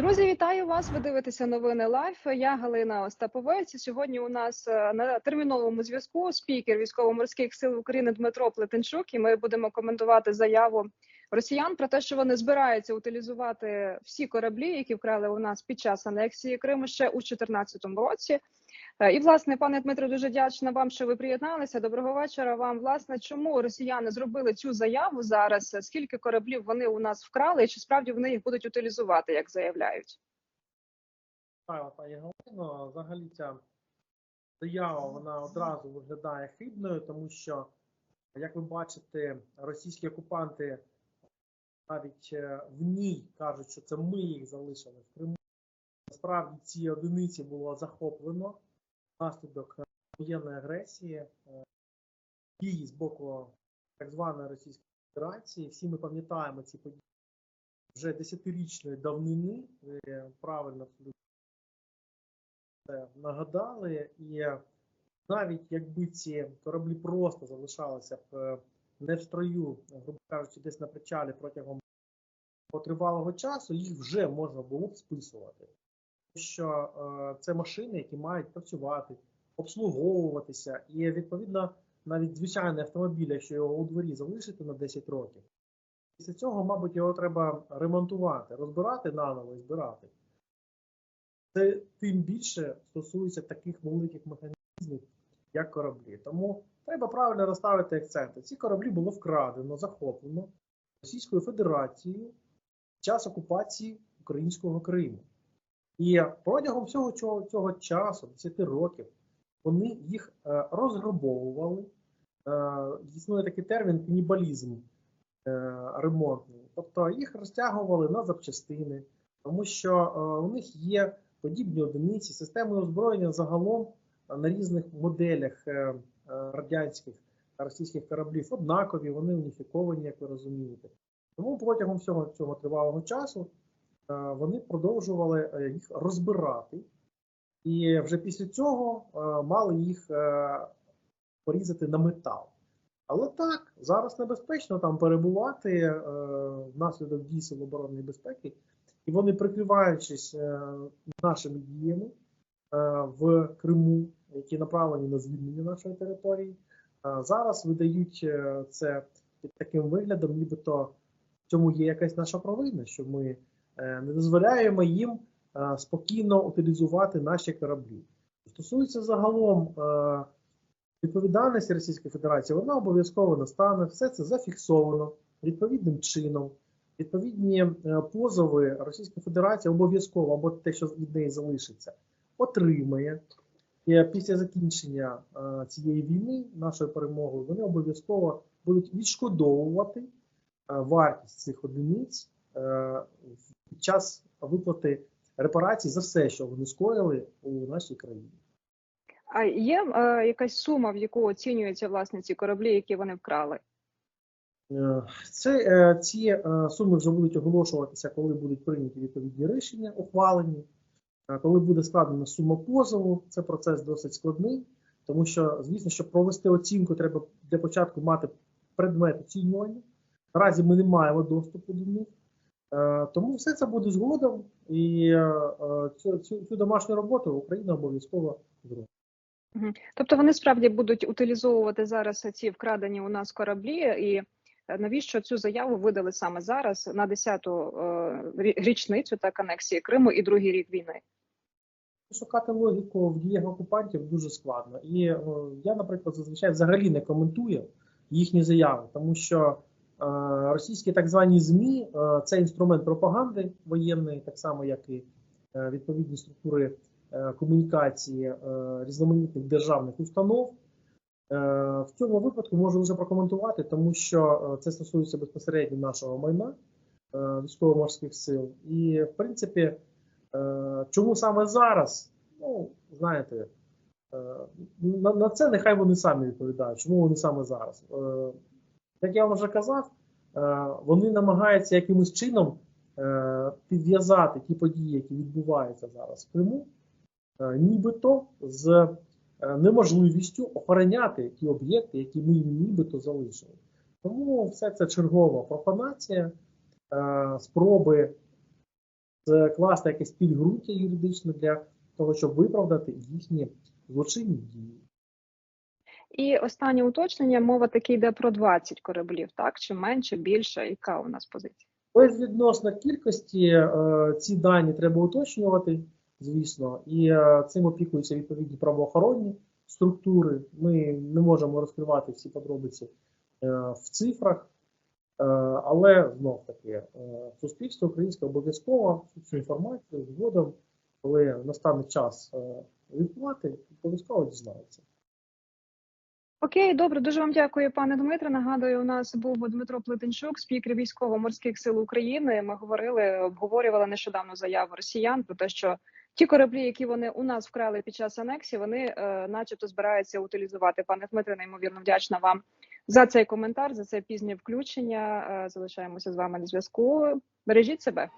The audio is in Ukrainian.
Друзі, вітаю вас! Ви дивитеся новини Лайф. Я Галина Остаповець. Сьогодні у нас е, на терміновому зв'язку спікер військово-морських сил України Дмитро Плетенчук. І ми будемо коментувати заяву росіян про те, що вони збираються утилізувати всі кораблі, які вкрали у нас під час анексії Криму ще у 2014 році. Е, І власне, пане Дмитро, дуже вдячна вам, що ви приєдналися. Доброго вечора. Вам власне, чому росіяни зробили цю заяву зараз? Скільки кораблів вони у нас вкрали, і чи справді вони їх будуть утилізувати, як заявляють? Пані Галино. Взагалі ця заява вона одразу виглядає хибною, тому що, як ви бачите, російські окупанти навіть е, в ній кажуть, що це ми їх залишили в Криму. Насправді ці одиниці було захоплено внаслідок е, воєнної агресії е, дії з боку так званої Російської Федерації. Всі ми пам'ятаємо ці події вже десятирічної давнини. Ви правильно це нагадали, і навіть якби ці кораблі просто залишалися б е, не в строю, грубо кажучи, десь на причалі протягом тривалого часу, їх вже можна було б списувати. Що е, це машини, які мають працювати, обслуговуватися, і відповідно навіть звичайний автомобіль, якщо його у дворі залишити на 10 років, після цього, мабуть, його треба ремонтувати, розбирати наново і збирати. Це тим більше стосується таких великих механізмів, як кораблі. Тому треба правильно розставити акценти. Ці кораблі було вкрадено, захоплено Російською Федерацією під час окупації українського Криму. І протягом всього цього, цього часу, 10 років, вони їх е, розграбовували. Е, існує такий термін канібалізм е, ремонтний. Тобто їх розтягували на запчастини, тому що у них є подібні одиниці, системи озброєння загалом на різних моделях радянських та російських кораблів однакові, вони уніфіковані, як ви розумієте. Тому протягом всього цього тривалого часу вони продовжували е, їх розбирати, і вже після цього е, мали їх е, порізати на метал. Але так, зараз небезпечно там перебувати е, внаслідок дій Сил оборонної безпеки, і вони, прикриваючись е, нашими діями е, в Криму, які направлені на звільнення нашої території, е, зараз видають е, це під таким виглядом, нібито в цьому є якась наша провина, що ми е, не дозволяємо їм е, спокійно утилізувати наші кораблі. Стосується загалом е, відповідальності Російської Федерації, вона обов'язково настане. Все це зафіксовано відповідним чином. Відповідні е, позови Російська Федерація обов'язково або те, що від неї залишиться, отримає. І після закінчення е, цієї війни, нашою перемогою, вони обов'язково будуть відшкодовувати е, вартість цих одиниць е, під час виплати репарацій за все, що вони скоїли у нашій країні. А є е, якась сума, в яку оцінюються власне ці кораблі, які вони вкрали? Е, Це е, ці е, суми вже будуть оголошуватися, коли будуть прийняті відповідні рішення, ухвалені. Е, Коли буде складена сума позову, це процес досить складний, тому що, звісно, щоб провести оцінку, треба для початку мати предмет оцінювання. Наразі ми не маємо доступу до них. Е, Тому все це буде згодом, і е, е, цю, цю, цю домашню роботу Україна обов'язково зробить. Тобто вони справді будуть утилізовувати зараз ці вкрадені у нас кораблі, і навіщо цю заяву видали саме зараз на 10-ту е, річницю так анексії Криму і другий рік війни? Шукати логіку в діях окупантів дуже складно. І я, наприклад, зазвичай взагалі не коментую їхні заяви, тому що російські так звані ЗМІ е, це інструмент пропаганди воєнної, так само як і е, відповідні структури е, комунікації е, різноманітних державних установ. Е, в цьому випадку можу лише прокоментувати, тому що е, це стосується безпосередньо нашого майна е, військово-морських сил. І в принципі. Е, Чому саме зараз? Ну, знаєте, е, на, на це нехай вони самі відповідають. Чому вони саме зараз? Як я вам вже казав, е, вони намагаються якимось чином е, підв'язати ті події, які відбуваються зараз в Криму, е, нібито з неможливістю охороняти ті об'єкти, які ми їм нібито залишили. Тому все це чергова профанація, спроби скласти якесь підґрунтя юридичне для того, щоб виправдати їхні злочинні дії. І останнє уточнення, мова таки йде про 20 кораблів, так? Чи менше, більше? Яка у нас позиція? Ось відносно кількості е, ці дані треба уточнювати, звісно, і е, цим опікуються відповідні правоохоронні структури. Ми не можемо розкривати всі подробиці е, в цифрах, але знов таки суспільство українське обов'язково цю інформацію згодом, коли настане час відплати, обов'язково дізнається. Окей, добре, дуже вам дякую, пане Дмитре. Нагадую, у нас був Дмитро Плетенчук, спікер військово-морських сил України. Ми говорили, обговорювали нещодавно заяву росіян про те, що ті кораблі, які вони у нас вкрали під час анексії, вони, е, начебто, збираються утилізувати. Пане Дмитре, неймовірно вдячна вам за цей коментар, за це пізнє включення. Е, залишаємося з вами на зв'язку. Бережіть себе.